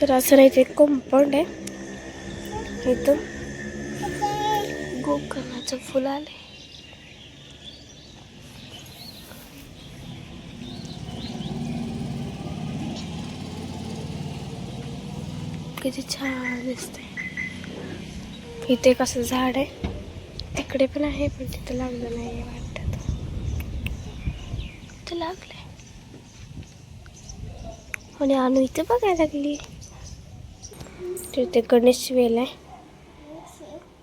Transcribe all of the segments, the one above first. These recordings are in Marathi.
तर असं नाही ते कंपाऊंड आहे. इथं गोकर्णाचं फुल आले किती छान दिसते इथे कसं झाड आहे. तिकडे पण आहे पण तिथं लागलं नाही वाटत. तिथं लागलंय. आणि आणू इथे बघायला लागली. तिथे गणेश वेल आहे.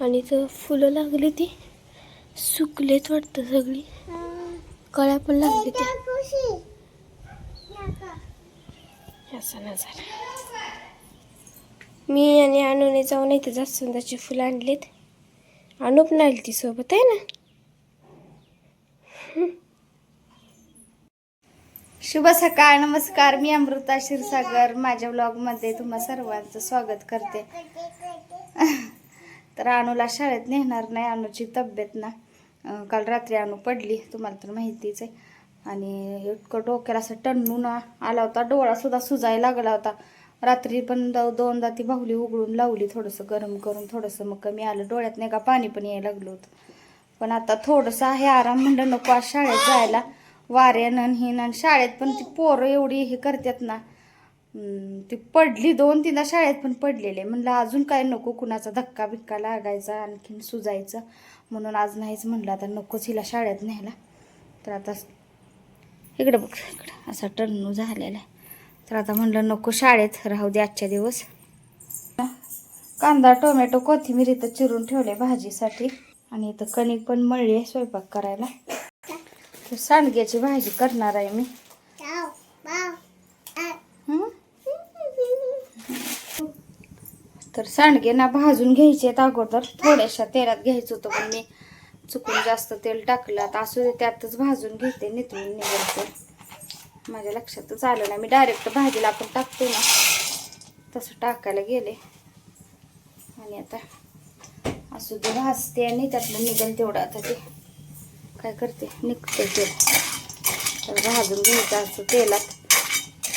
आणि तर फुलं लागली ती. सुकलेत वाटतं सगळी. कळ्या पण लागली त्या. असा नजारा. मी आणि अनुने जाऊन इथे जास्वंदाची फुलं आणलीत. आणू पण आली ती सोबत आहे ना? शुभ सकाळ नमस्कार. मी अमृता क्षीरसागर. माझ्या ब्लॉगमध्ये तुम्हा सर्वांचं स्वागत करते. तर अनुला शाळेत नेणार नाही अनुची तब्येत ना. काल रात्री अनु पडली तुम्हाला तर माहितीच आहे. आणि इतकं डोक्याला असं टन्नून ना आला होता डोळासुद्धा सुजाय सुजायला लागला होता. रात्री पण दोनदा ती बाहुली उघडून लावली थोडंसं गरम करून थोडंसं मग कमी आलं. डोळ्यात नाही का पाणी पण यायला लागलं होतं. पण आता थोडंसं आहे आराम म्हणलं नको आज शाळेत जायला. वाऱ्यानं हिन आणि शाळेत पण ती पोरं एवढी हे करतात ना ती पडली दोन तीनदा शाळेत पण पडलेले. म्हणलं अजून काय नको कुणाचा धक्का बिक्का लागायचा आणखीन सुजायचं. म्हणून आज नाहीच म्हणलं आता नकोच हिला शाळेत न्यायला. तर आता इकडं बघ इकडं असा टर्नू झालेला आहे. तर आता म्हणलं नको शाळेत राहू दे आजच्या दिवस. कांदा टोमॅटो कोथिंबीर इथं चिरून ठेवले भाजीसाठी. आणि इथं कणिक पण मळली आहे स्वयंपाक करायला. सांडग्याची भाजी करणार आहे मी. हं? तर सांडगे ना भाजून घ्यायचे आहेत अगोदर. थोड्याशा तेलात घ्यायचं होतं पण मी चुकून जास्त तेल टाकलं. आता असू दे त्यातच भाजून घेते निथळून निघायचं माझ्या लक्षातच आलं नाही. मी डायरेक्ट भाजीला आपण टाकतो ना तसं टाकायला गेले. आणि आता असू दे भाजते आणि त्यातलं निघेल तेवढं. आता ते काय करते? निघते तेल तर भाजून घ्यायचं असतं तेलात.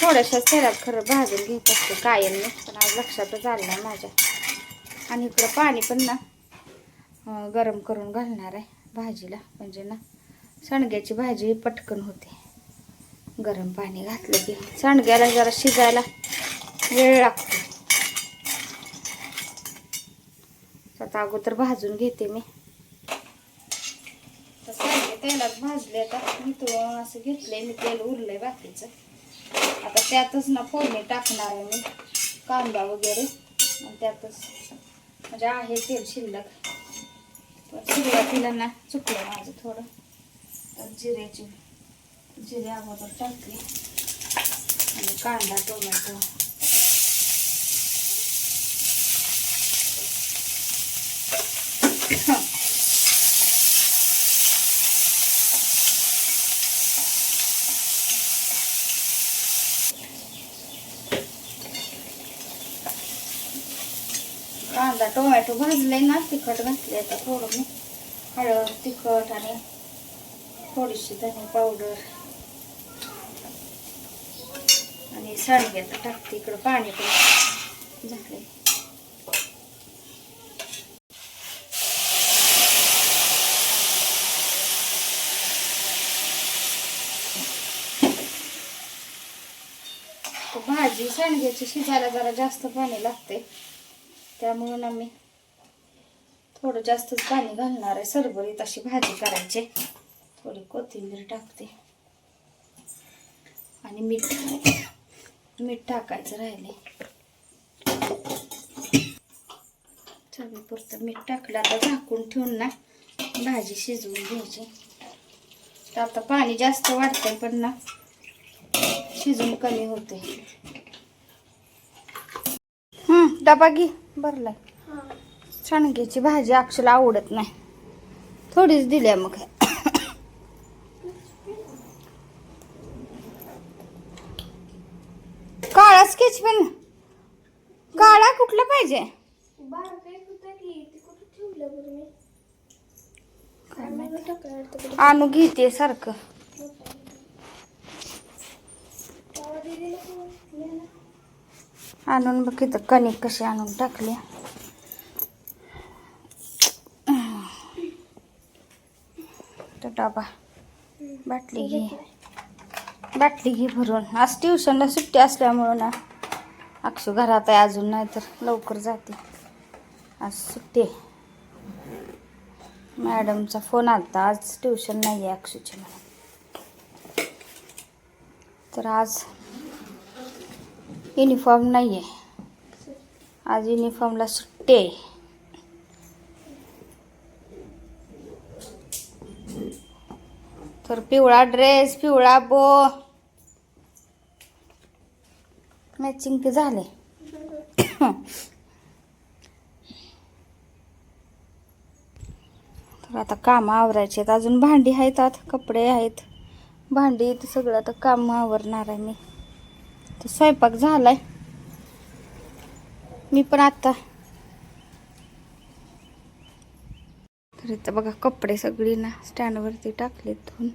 थोड्याशाच तेलात खरं भाजून घ्यायचं असतं. कायमने पण आज लक्षातच आलं नाही माझ्या. आणि इकडं पाणी पण ना गरम करून घालणार आहे भाजीला. म्हणजे ना सांडग्याची भाजी पटकन होते. गरम पाणी घातलं की सांडग्याला जरा शिजायला वेळ लागतो. आता अगोदर भाजून घेते मी. तेलात भाजले आता. मी तो असं घेतलंय मी तेल उरलंय बाकीचं. आता त्यातच ना फोडणी टाकणार आहे मी कांदा वगैरे. आणि त्यातच म्हणजे आहे तेल शिल्लक. पण सुरुवातीला ना चुकलं माझं थोडं. तर जिऱ्याची जिरे अगोदर टाकले. आणि कांदा टोमॅटो कांदा टोमॅटो भाजले ना तिखट घातले आता थोडं मी. हळद तिखट आणि थोडीशी धने पावडर. आणि सांडग्यात टाकते इकडं पाणी पण झाले भाजी सांडग्याची शिजायला जरा जास्त पाणी लागते त्यामुळं ना मी थोडं जास्तच पाणी घालणार आहे. सरभरीत अशी भाजी करायची. थोडी कोथिंबीर टाकते. आणि मीठ मीठ टाकायचं राहिले. चवीपुरतं मीठ टाकलं. आता झाकून ठेवून ना भाजी शिजवून घ्यायची. तर आता पाणी जास्त वाढतंय पण ना शिजून कमी होते हं, डबा घे. भरलाय. सांडग्याची भाजी अक्षला आवडत नाही. थोडीच दिल्या मग. काळा स्केच पेन काळा कुठला पाहिजे. आणू घेते सारखं. आणून बघ इथं कणिक कशी आणून टाकली. डबा बाटली घे. बाटली घे भरून. आज ट्युशनला सुट्टी असल्यामुळं ना अक्षू घरात आहे अजून नाही तर लवकर जाते. आज सुट्टी आहे. मॅडमचा फोन आलता. आज ट्युशन नाही आहे अक्षूची म्हणून तर आज युनिफॉर्म नाही आहे आज युनिफॉर्मला सुट्टी आहे. तर पिवळा ड्रेस पिवळा बो. मॅचिंग ते झाले. तर आता कामं आवरायचे आहेत. अजून भांडी आहेत आत कपडे आहेत. भांडी सगळं आता काम आवरणार आहे मी. तर स्वयंपाक झालाय. मी पण आता तर इथं बघा कपडे सगळी ना स्टँडवरती टाकले धुवून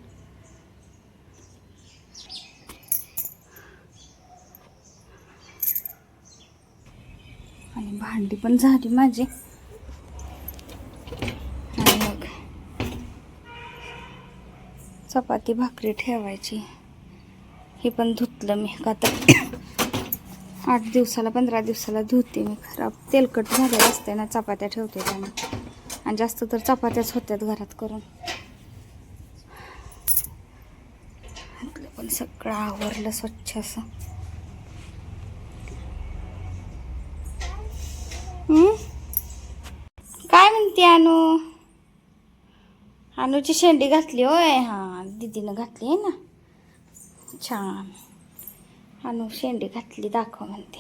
आणि भांडी पण झाली माझी. आणि मग चपाती भाकरी ठेवायची. हे पण धुतलं मी. का तर आठ दिवसाला पंधरा दिवसाला धुते मी खराब. तेलकट झालेलं असते ना चपात्या ठेवते त्यामुळे आणि जास्त तर चपात्याच होत्यात घरात करून. पण सगळं आवरलं स्वच्छ असं. काय म्हणते अनु? अनुची शेंडी घातली होय. हा दीदीनं घातली आहे ना. छान. अनु शेंडी घातली दाखव म्हणते.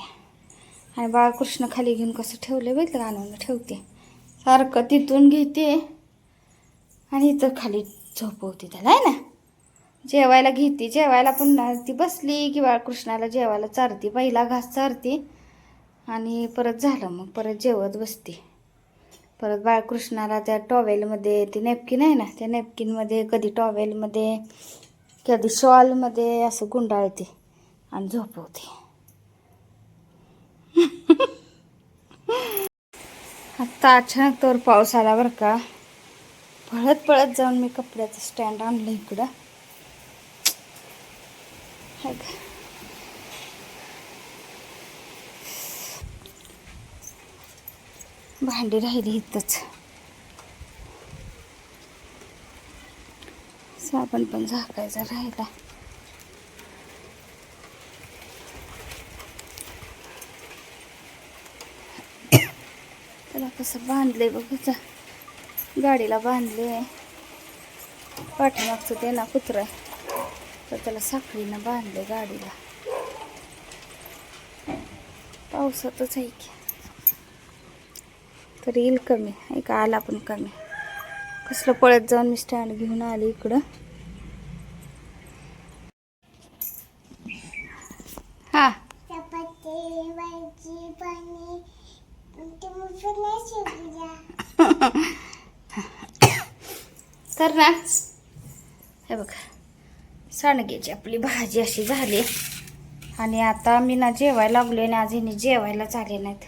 आणि बाळकृष्ण खाली घेऊन कसं ठेवलं बघितलं अनुनं ठेवते. सारखं तिथून घेते. आणि इथं खाली झोपवते त्याला आहे ना? जेवायला घेते. जेवायला पण ती बसली की बाळकृष्णाला जेवायला चारते पहिला घास चारते. आणि परत झालं मग परत जेवत बसते. परत बाळकृष्णाला त्या टॉवेलमध्ये ते नॅपकिन आहे ना त्या नॅपकिनमध्ये कधी टॉवेलमध्ये कधी शॉलमध्ये असं गुंडाळते आणि झोपवते. आत्ता अचानक तर पाऊस आला बरं का. पळत पळत जाऊन मी कपड्याचं स्टँड आणलं इकडं. भांडी राहिली इथंच. साबण पण झाकायचा राहिला. त्याला कसं बांधलंय बघ गाडीला बांधले पाठीमागचं ते ना आहे. तर त्याला साखळीनं बांधले गाडीला. पावसातच आहे की. तर येईल कमी. ऐका आला पण कमी. कसलं पळत जाऊन मी स्टँड घेऊन आले इकडं हा चपाती भाजी पाणी तर ना हे बघ सांडग्याची आपली भाजी अशी झाली. आणि आता मी ना जेवायला लागलो आणि आज हिने जेवायलाच आले नाहीत.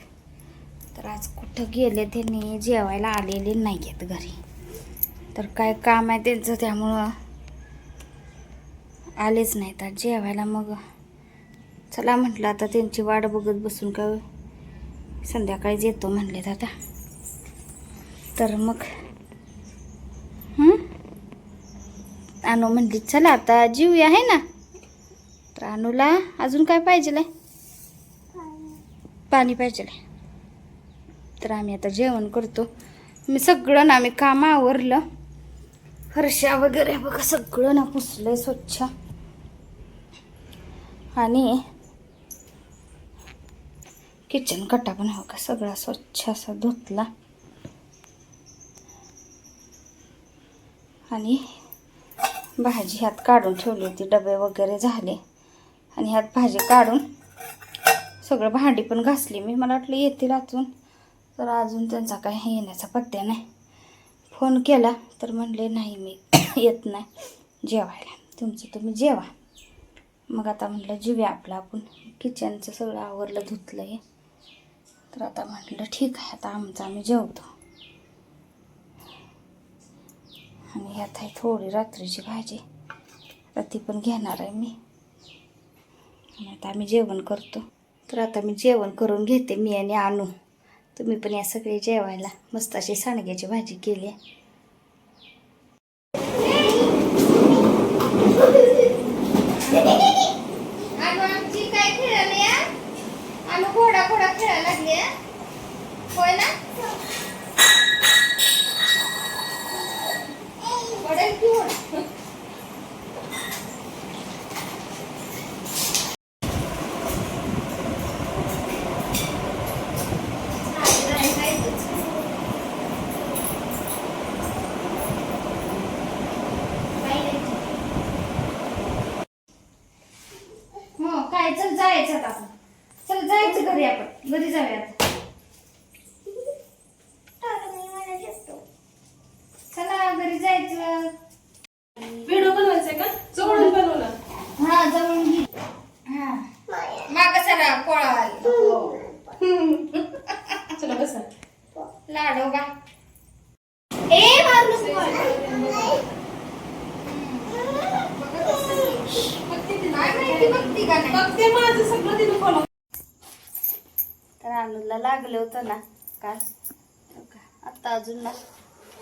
तर आज कुठं गेले त्यांनी जेवायला आलेले नाही आहेत घरी. तर काय काम आहे त्यांचं त्यामुळं आलेच नाहीत. आज जेवायला मग चला म्हटलं आता त्यांची वाट बघत बसून काय संध्याकाळीच येतो म्हणले आता. तर मग अनु म्हणली चला आता जीवया आहे ना? तर अनुला अजून काय पाहिजे पाणी पाहिजे तर आम्ही आता जेवण करतो. मी सगळं ना आम्ही काम आवरलं. फरशा वगैरे बघा सगळं ना पुसलंय स्वच्छ. आणि किचन कट्टा पण हो का? सगळा स्वच्छ असा धुतला. आणि भाजी ह्यात काढून ठेवली होती. डबे वगैरे झाले. आणि ह्यात भाजी काढून सगळं भांडी पण घासली मी. मला वाटलं येतील अजून. तर अजून त्यांचा काही येण्याचा पत्त्या नाही. फोन केला तर म्हणले नाही मी येत नाही. जेवायला. तुमचं तुम्ही जेवा. मग आता म्हटलं जेव्या आपलं आपण. किचनचं सगळं आवरलं धुतलं आहे तर आता म्हटलं ठीक आहे. आता आमचं आम्ही जेवतो. आणि ह्यात आहे थोडी रात्रीची भाजी. आता ती पण घेणार आहे मी. आता आम्ही जेवण करतो. तर आता मी जेवण करून घेते मी आणि आणू. तुम्ही पण या सगळे जेवायला. मस्त अशी सांडग्याची भाजी केली आहे. आमची काय घोडा घोडा खेळायला लागली. होय ना पडेल की घोडा हो काय चल जायचं आता आपण चल जायचं घरी आपण घरी जाऊया आता चला घरी जायचं व्हिडिओ बनवायचा का जवळून बनवला हा जवळून घे हा माग सरा पोळा आली. चला बसा लाडो का ए मारू काय माहिती बघती का नाही मग ते माझं सगळं तिने फॉलो रानूला लागलं होतं ना काल आता अजून ना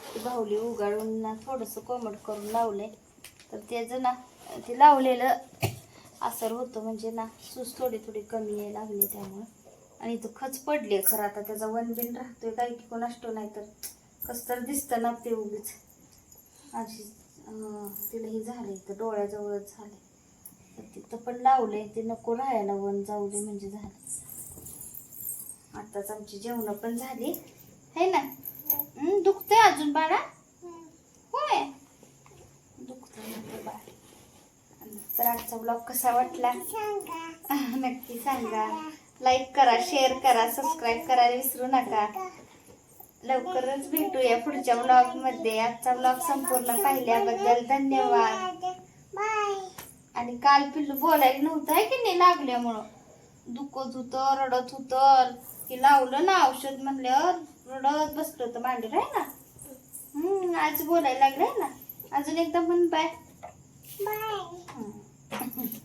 ती बाहुली उगाळून ना थोडंसं कोमट करून लावलंय. तर त्याचं ना ते लावलेलं असर होतं म्हणजे ना सूस थोडी थोडी कमी यायला लागली त्यामुळं. आणि तो खच पडले खरं आता त्याचा वन बिन राहतोय काय की कोण असतो नाही तर. कसं तर दिसतं ना ते उगीच. अशी तिला हे झाले तर डोळ्याजवळच झाले तर तिथं पण लावलंय ते नको राहायला वन जाऊ दे म्हणजे झालं. आताच आमची जेवण पण झाली. है ना? हं, दुखतंय अजून बाळा? होय. दुखतंय बाळ. तर आजचा ब्लॉग कसा वाटला? नक्की सांगा. लाईक करा शेअर करा सबस्क्राईब करायला विसरू नका. लवकरच भेटूया पुढच्या ब्लॉगमध्ये. आजचा ब्लॉग संपूर्ण पाहिल्याबद्दल धन्यवाद. आणि काल पिल्लू बोलायला नव्हतं आहे की नाही? लागल्यामुळं. दुखत होतं रडत होतं. की लावलं ना औषध म्हणल्यावर रडत बसलं होतं मांडीवर आहे ना हम्म आज बोलायला लागलंय ना. अजून एकदा म्हण बाय. बाय.